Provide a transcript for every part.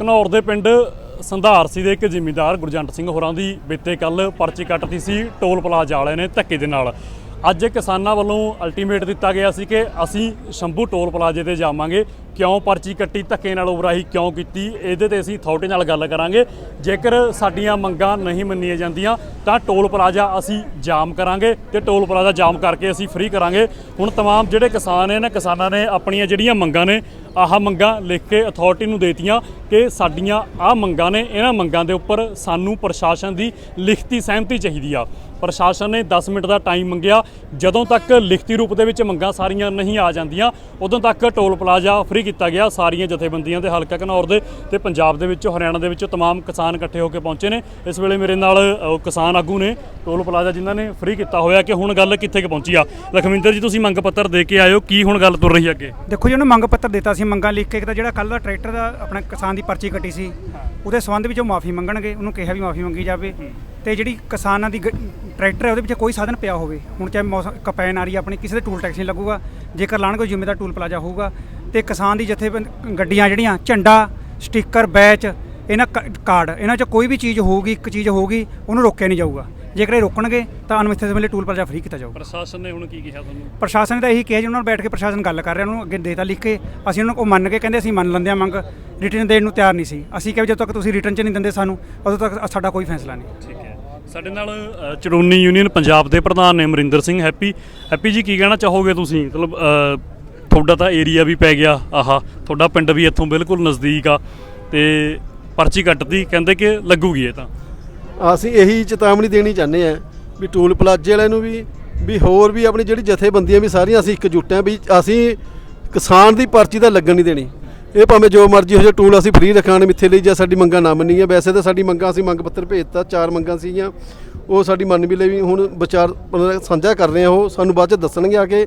ਘਨੌਰ ਦੇ ਪਿੰਡ ਸੰਧਾਰਸੀ ਦੇ ਇੱਕ ਜ਼ਿਮੀਂਦਾਰ ਗੁਰਜੰਟ ਸਿੰਘ ਹੋਰਾਂ ਦੀ ਬੀਤੇ ਕੱਲ ਪਰਚੀ ਕੱਟਤੀ ਸੀ, ਟੋਲ ਪਲਾਜ਼ਾ ਵਾਲਿਆਂ ਨੇ ਧੱਕੇ ਦੇ ਨਾਲ। ਅੱਜ ਕਿਸਾਨਾਂ ਵੱਲੋਂ ਅਲਟੀਮੇਟ ਦਿੱਤਾ ਗਿਆ ਸੀ ਕਿ ਅਸੀਂ ਸ਼ੰਭੂ ਟੋਲ ਪਲਾਜ਼ੇ ਤੇ ਜਾਵਾਂਗੇ। ਕਿਉਂ ਪਰਚੀ ਕੱਟੀ ਧੱਕੇ ਨਾਲ ਉਬਰਾਹੀ ਕਿਉਂ ਕੀਤੀ ਇਹਦੇ ਤੇ ਅਸੀਂ ਅਥਾਰਟੀ ਨਾਲ ਗੱਲ ਕਰਾਂਗੇ ਜੇਕਰ ਸਾਡੀਆਂ ਮੰਗਾਂ ਨਹੀਂ ਮੰਨੀਆਂ ਜਾਂਦੀਆਂ ਤਾਂ ਟੋਲ ਪਲਾਜ਼ਾ ਅਸੀਂ ਜਾਮ ਕਰਾਂਗੇ ਤੇ ਟੋਲ ਪਲਾਜ਼ਾ ਜਾਮ ਕਰਕੇ ਅਸੀਂ ਫ੍ਰੀ ਕਰਾਂਗੇ ਹੁਣ तमाम ਜਿਹੜੇ ਕਿਸਾਨ ਨੇ ਨਾ ਕਿਸਾਨਾਂ ਨੇ ਆਪਣੀਆਂ ਜਿਹੜੀਆਂ ਮੰਗਾਂ ਨੇ ਆਹ ਮੰਗਾਂ ਲਿਖ ਕੇ ਅਥਾਰਟੀ ਨੂੰ ਦੇਤੀਆਂ ਕਿ ਸਾਡੀਆਂ ਆਹ ਮੰਗਾਂ ਨੇ ਇਹਨਾਂ ਮੰਗਾਂ ਦੇ ਉੱਪਰ ਸਾਨੂੰ ਪ੍ਰਸ਼ਾਸਨ ਦੀ ਲਿਖਤੀ ਸਹਿਮਤੀ ਚਾਹੀਦੀ ਆ ਪ੍ਰਸ਼ਾਸਨ ਨੇ 10 ਮਿੰਟ ਦਾ ਟਾਈਮ ਮੰਗਿਆ ਜਦੋਂ ਤੱਕ ਲਿਖਤੀ ਰੂਪ ਦੇ ਵਿੱਚ ਮੰਗਾਂ ਸਾਰੀਆਂ ਨਹੀਂ ਆ ਜਾਂਦੀਆਂ ਉਦੋਂ ਤੱਕ ਟੋਲ ਪਲਾਜ਼ਾ ਫ੍ਰੀ ਕੀਤਾ ਗਿਆ ਸਾਰੀਆਂ ਜਥੇਬੰਦੀਆਂ ਦੇ ਹਲਕਾ ਘਨੌਰ ਦੇ ਤੇ ਪੰਜਾਬ ਦੇ ਵਿੱਚੋਂ ਹਰਿਆਣਾ ਦੇ ਵਿੱਚੋਂ तमाम ਕਿਸਾਨ ਇਕੱਠੇ ਹੋ ਕੇ ਪਹੁੰਚੇ ਨੇ ਇਸ ਵੇਲੇ ਮੇਰੇ ਨਾਲ ਅ, ਕਿਸਾਨ ਆਗੂ ਨੇ ਟੋਲ ਪਲਾਜ਼ਾ ਜਿਨ੍ਹਾਂ ਨੇ ਫ੍ਰੀ ਕੀਤਾ ਹੋਇਆ ਕਿ ਹੁਣ ਗੱਲ ਕਿੱਥੇ ਕਿ ਪਹੁੰਚੀ ਆ ਲਖਵਿੰਦਰ ਜੀ ਤੁਸੀਂ ਮੰਗ ਪੱਤਰ ਦੇ ਕੇ ਆਇਓ ਕੀ ਹੁਣ ਗੱਲ ਤੁਰ ਰਹੀ ਹੈ ਅੱਗੇ ਦੇਖੋ ਜੀ ਉਹਨੂੰ ਮੰਗ ਪੱਤਰ ਦਿੱਤਾ ਸੀ ਮੰਗਾਂ ਲਿਖ ਕੇ ਇੱਕ ਤਾਂ ਜਿਹੜਾ ਕੱਲ ਦਾ ਟਰੈਕਟਰ ਦਾ ਆਪਣਾ ਕਿਸਾਨ ਦੀ ਪਰਚੀ ਕੱਟੀ ਸੀ ਉਹਦੇ ਸੰਬੰਧ ਵਿੱਚ ਉਹ ਮਾਫੀ ਮੰਗਣਗੇ ਉਹਨੂੰ ਕਿਹਾ ਵੀ ਮਾਫੀ ਮੰਗੀ ਜਾਵੇ ਤੇ ਜਿਹੜੀ ਕਿਸਾਨਾਂ ਦੀ ਗ- ਟਰੈਕਟਰ ਹੈ ਉਹਦੇ ਵਿੱਚ ਕੋਈ ਸਾਧਨ ਪਿਆ ਹੋਵੇ ਹੁਣ ਚਾਹੇ ਮੌਸਮ ਕਪੈਨ ਆ ਰਹੀ ਹੈ ਆਪਣੀ ਕਿਸੇ ਦੇ ਟੂਲ ਟੈਕਸ ਨਹੀਂ ਲੱਗੂਗਾ ਜੇਕਰ ਲਾਣ ਕੋਈ ਜ਼ਿੰਮੇਦਾਰ ਟੂਲ ਪਲਾਜ਼ਾ ਹੋਊਗਾ ਤੇ ਕਿਸਾਨ ਦੀ ਜਥੇ ਗੱਡੀਆਂ ਜਿਹੜੀਆਂ ਝੰਡਾ ਸਟicker ਬੈਚ ਇਹਨਾਂ ਕਾਰਡ ਇਹਨਾਂ 'ਚ ਕੋਈ ਵੀ ਚੀਜ਼ ਹੋਊਗੀ ਇੱਕ ਚੀਜ਼ ਹੋਊਗੀ ਉਹਨੂੰ ਰੋਕਿਆ ਨਹੀਂ ਜਾਊਗਾ। ਜੇਕਰ ਇਹ ਰੋਕਣਗੇ ਤਾਂ ਅਨਮਿੱਥੇ ਸਮੇਂ ਲਈ ਟੂਲ ਪਲਾਜ਼ਾ ਫ੍ਰੀ ਕੀਤਾ ਜਾਊਗਾ। ਪ੍ਰਸ਼ਾਸਨ ਨੇ ਹੁਣ ਕੀ ਕਿਹਾ ਤੁਹਾਨੂੰ? ਪ੍ਰਸ਼ਾਸਨ ਨੇ ਤਾਂ ਇਹੀ ਕਿਹਾ ਜੀ ਉਹਨਾਂ ਨਾਲ ਬੈਠ ਕੇ ਪ੍ਰਸ਼ਾਸਨ ਗੱਲ ਕਰ ਰਿਹਾ ਉਹਨੂੰ ਅੱਗੇ ਦੇਤਾ ਲਿਖ ਕੇ। ਅਸੀਂ ਉਹਨਾਂ ਨੂੰ ਉਹ ਮੰਨ ਕੇ ਕਹਿੰਦੇ ਅਸੀਂ ਮੰਨ ਲੈਂਦੇ ਹਾਂ ਮੰਗ ਰਿਟਰਨ ਦੇਣ ਨੂੰ ਤਿਆਰ ਨਹੀਂ ਸੀ। ਅਸੀਂ ਕਿਹਾ ਜਦੋਂ ਤੱਕ ਤੁਸੀਂ ਰਿਟਰਨ 'ਚ ਨਹੀਂ ਦਿੰਦੇ ਸਾਨੂੰ ਉਦੋਂ ਤੱਕ ਸਾਡਾ ਕੋਈ ਫੈਸਲਾ ਨਹੀਂ। ਠੀਕ ਹੈ। ਸਾਡੇ ਨਾਲ ਚੜੂਨੀ ਯੂਨੀਅਨ ਪੰਜਾਬ ਦੇ ਪ੍ਰਧਾਨ ਨੇ ਅਮਰਿੰਦਰ ਸਿੰਘ ਹੈਪੀ। ਹੈਪੀ ਜੀ ਕੀ ਕਹਿਣਾ ਚਾਹੋਗੇ ਤੁਸੀਂ? ਮਤਲਬ ਤੁਹਾਡਾ ਤਾਂ ਏਰੀਆ ਵੀ ਪੈ ਗਿਆ, ਆਹਾ, ਤੁਹਾਡਾ ਪਿੰਡ ਵੀ ਇੱਥੋਂ ਬਿਲਕੁਲ ਨਜ਼ਦੀਕ ਆ ਤੇ ਪਰਚੀ ਕੱਟਦੀ ਕਹਿੰਦੇ ਕਿ ਲੱਗੂਗੀ ਇਹ ਤਾਂ। ਅਸੀਂ ਇਹੀ ਚੇਤਾਵਨੀ ਦੇਣੀ ਚਾਹੁੰਦੇ ਆ ਵੀ ਟੂਲ ਪਲਾਜ਼ੇ ਵਾਲਿਆਂ ਨੂੰ ਵੀ ਵੀ ਹੋਰ ਵੀ ਆਪਣੀ ਜਿਹੜੀ ਜਥੇਬੰਦੀਆਂ ਵੀ ਸਾਰੀਆਂ, ਅਸੀਂ ਇਕਜੁੱਟ ਆ ਵੀ ਅਸੀਂ ਕਿਸਾਨ ਦੀ ਪਰਚੀ ਤਾਂ ਲੱਗਣ ਨਹੀਂ ਦੇਣੀ। ਇਹ ਭਾਵੇਂ ਜੋ ਮਰਜ਼ੀ ਹੋ ਜਾ ਟੂਲ ਅਸੀਂ ਫ੍ਰੀ ਰੱਖਾਂਗੇ ਮਿੱਥੇ ਲਈ ਜਾਂ ਸਾਡੀ ਮੰਗਾਂ ਨਾ ਮੰਨੀਆਂ। ਵੈਸੇ ਤਾਂ ਸਾਡੀ ਮੰਗਾਂ ਅਸੀਂ ਮੰਗ ਪੱਤਰ ਭੇਜਤਾ, ਚਾਰ ਮੰਗਾਂ ਸੀਗੀਆਂ। ਉਹ ਸਾਡੀ ਮੰਨ ਵੀ ਲਈ ਹੁਣ ਵਿਚਾਰ ਸਾਂਝਾ ਕਰ ਰਹੇ ਆ ਉਹ, ਸਾਨੂੰ ਬਾਅਦ ਚ ਦੱਸਣਗੇ ਆ ਕੇ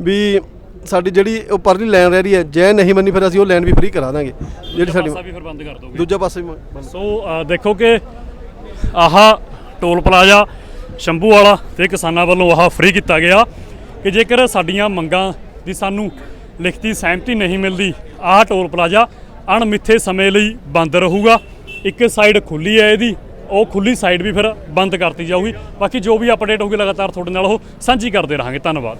ਵੀ ਸਾਡੀ ਜਿਹੜੀ ਉਹ ਪਰਲੀ ਲਾਈਨ ਰਹਿ ਰਹੀ ਹੈ ਜੇ ਨਹੀਂ ਮੰਨੀ ਫਿਰ ਅਸੀਂ ਉਹ ਲਾਈਨ ਵੀ ਫ੍ਰੀ ਕਰਾ ਦਾਂਗੇ। ਜਿਹੜੀ ਸਾਡੀ ਪਾਸਾ ਵੀ ਫਿਰ ਬੰਦ ਕਰ ਦੋਗੇ। ਦੂਜਾ ਪਾਸੇ ਵੀ ਬੰਦ। ਸੋ ਅ, ਦੇਖੋ ਕਿ ਆਹ ਟੋਲ ਪਲਾਜ਼ਾ ਸ਼ੰਭੂ ਵਾਲਾ ਤੇ ਕਿਸਾਨਾਂ ਵੱਲੋਂ ਆਹ ਫ੍ਰੀ ਕੀਤਾ ਗਿਆ ਕਿ ਜੇਕਰ ਸਾਡੀਆਂ ਮੰਗਾਂ ਦੀ ਸਾਨੂੰ ਲਿਖਤੀ ਸਹਿਮਤੀ ਨਹੀਂ ਮਿਲਦੀ ਆਹ ਟੋਲ ਪਲਾਜ਼ਾ ਅਣਮਿੱਥੇ ਸਮੇਂ ਲਈ ਬੰਦ ਰਹੂਗਾ। ਇੱਕ ਸਾਈਡ ਖੁੱਲੀ ਹੈ ਇਹਦੀ ਉਹ ਖੁੱਲੀ ਸਾਈਡ ਵੀ ਫਿਰ ਬੰਦ ਕਰਤੀ ਜਾਊਗੀ। ਬਾਕੀ ਜੋ ਵੀ ਅਪਡੇਟ ਹੋਊਗੀ ਲਗਾਤਾਰ ਤੁਹਾਡੇ ਨਾਲ ਉਹ ਸਾਂਝੀ ਕਰਦੇ ਰਹਾਂਗੇ। ਧੰਨਵਾਦ।